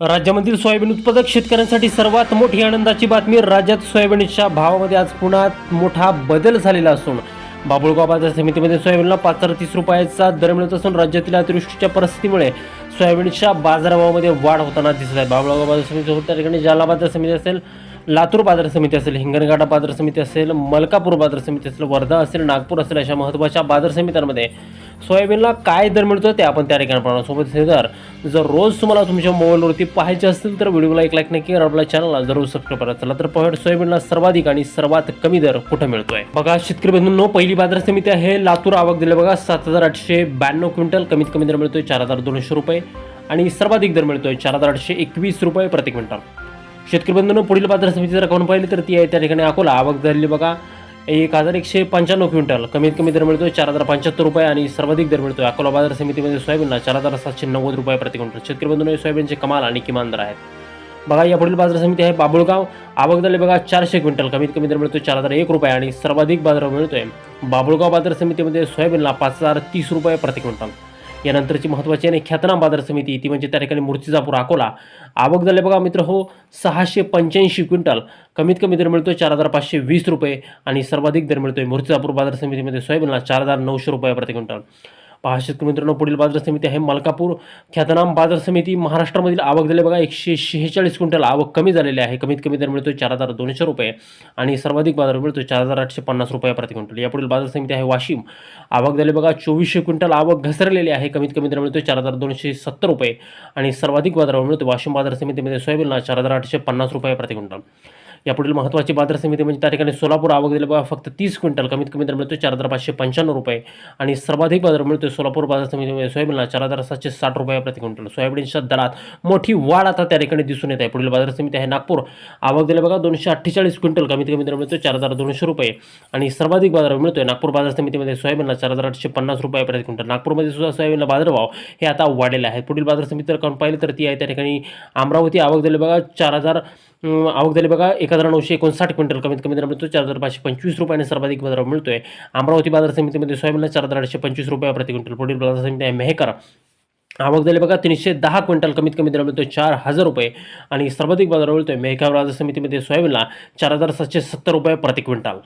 राज्यामधील सोयाबीन उत्पादक शेतकऱ्यांसाठी सर्वात मोठी आनंदाची बातमी राज्यात सोयाबीनच्या भावामध्ये आज पुन्हा मोठा बदल झालेला असून बाबुळगाव बाजार समितीमध्ये सोयाबीनला पाच हजार तीस रुपयाचा दर मिळत असून राज्यातील अतिवृष्टीच्या परिस्थितीमुळे सोयाबीनच्या बाजारभावामध्ये वाढ होताना दिसत आहे. बाबुळगाव बाजार समिती त्या ठिकाणी जालना बाजार समिती असेल लातूर बाजार समिती असेल हिंगणघाटा बाजार समिती असेल मलकापूर बाजार समिती असेल वर्धा असेल नागपूर असेल अशा महत्त्वाच्या बाजार समित्यांमध्ये सोयाबीनला काय दर मिळतो ते आपण त्या ठिकाणी पाहणार. सोबत हे जर रोज तुम्हाला तुमच्या मोबाईलवरती पाहायचे असतील तर व्हिडिओला एक लाईक नक्की करा. आपल्या चॅनलला जरूर सबस्क्राईब करा. चला तर पाहूया सोयाबीनला सर्वाधिक आणि सर्वात कमी दर कुठं मिळतोय? बघा शेतकरी बंधूंनो पहिली बाजार समिती आहे लातूर. आवक दिले बघा सात हजार आठशे ब्याण्णव क्विंटल कमीत कमी दर मिळतोय चार हजार दोनशे रुपये आणि सर्वाधिक दर मिळतोय चार हजार आठशे एकवीस रुपये प्रति क्विंटल. शेतकरी बंधूंनो पुढील बाजार समिती जर कोण पाहिली तर ती आहे त्या ठिकाणी अकोला. आवक झालेली बघा एक हजार एकशे पंच्याण्णव क्विंटल. कमीत कमी दर मिळतोय चार हजार पंच्याहत्तर रुपये आणि सर्वाधिक दर मिळतोय. अकोला बाजार समितीमध्ये सोयाबीनला चार हजार सातशे नव्वद रुपये प्रति क्विंटल. शेतकरी बंधूंनो सोयाबीनचे कमाल आणि किमान दर आहेत. बघा या पुढील बाजार समिती आहे बाबुळगाव. आवक बघा चारशे क्विंटल. कमीत कमी दर मिळतोय चार हजार एक रुपये आणि सर्वाधिक बाजार मिळतोय बाबुळगाव बाजार समितीमध्ये सोयाबीनला पाच हजार तीस रुपये प्रति क्विंटल. यानंतरची महत्त्वाची आणि ख्यातनाम बाजार समिती ती म्हणजे त्या ठिकाणी मूर्तिजापूर अकोला. आवक झाले बघा मित्र हो सहाशे पंच्याऐंशी क्विंटल. कमीत कमी दर मिळतोय चार हजार पाचशे वीस रुपये आणि सर्वाधिक दर मिळतोय मूर्तिजापूर बाजार समितीमध्ये सोयाबीनला चार हजार नऊशे रुपये प्रति क्विंटल. पहा शेतकरी मित्रांनो पुढील बाजार समिती आहे मलकापूर. ख्यातनाम बाजार समिती महाराष्ट्रामधील आवक झाले बघा एकशे शेहेचाळीस क्विंटल आवक कमी झालेली आहे. कमीत कमी दर मिळतो चार हजार दोनशे रुपये आणि सर्वाधिक बाजार मिळतो चार हजार आठशे पन्नास रुपये प्रति क्विंटल. यापुढील बाजार समिती आहे वाशिम. आवक झाले बघा चोवीसशे क्विंटल आवक घसरलेली आहे. कमीत कमी दर मिळतो चार हजार दोनशे सत्तर रुपये आणि सर्वाधिक बाजारावर मिळतो वाशिम बाजार समितीमध्ये सोयाबीनला चार हजार आठशे पन्नास रुपये प्रति क्विंटल. यापुढील महत्त्वाची बाजार समिती म्हणजे त्या ठिकाणी सोलापूर आवक दिले बघा फक्त तीस क्विंटल कमीत कमी दर मिळतो चार हजार पाचशे पंच्याण्णव रुपये. आणि सर्वाधिक बाजार मिळतो सोलापूर बाजार समितीमध्ये म्हणजे सोयाबीनला चार हजार सातशे साठ रुपये प्रति क्विंटल. सोयाबीनच्या दरात मोठी वाढ आता त्या ठिकाणी दिसून येत आहे. पुढील बाजार समिती आहे नागपूर. आवक दिले बघा दोनशे अठ्ठेचाळीस क्विंटल कमीत कमी दर मिळतो चार हजार दोनशे रुपये. आणि सर्वाधिक बाजार मिळतो नागपूर बाजार समितीमध्ये सोयाबीनला चार हजार आठशे पन्नास रुपये प्रति क्विंटल. नागपूरमध्ये सुद्धा सोयाबीनला बाजारभाव हे आता वाढलेले आहेत. पुढील बाजार समिती जर आपण पाहिलं तर ती आहे त्या ठिकाणी अमरावती आवक दिले बघा चार हजार आवक झाली बघा एक हजार नऊशे एकोणसाठ क्विंटल कमीत कमी दर मिळतो चार हजार पाचशे पंचवीस रुपयाने सर्वाधिक बाजार मिळतो आहे अमरावती बाजार समितीमध्ये सोयाबीनला चार हजार आठशे पंचवीस रुपये प्रति क्विंटल पुढील बाजार समिती आहे मेहकर. आवक झाली बघा तीनशे दहा क्विंटल कमीत कमी दर मिळतो चार हजार रुपये. आणि सर्वाधिक बाजार मिळतो आहे मेहकर बाजार समितीमध्ये सोयाबीनला चार हजार सातशे सत्तर रुपये प्रति क्विंटल.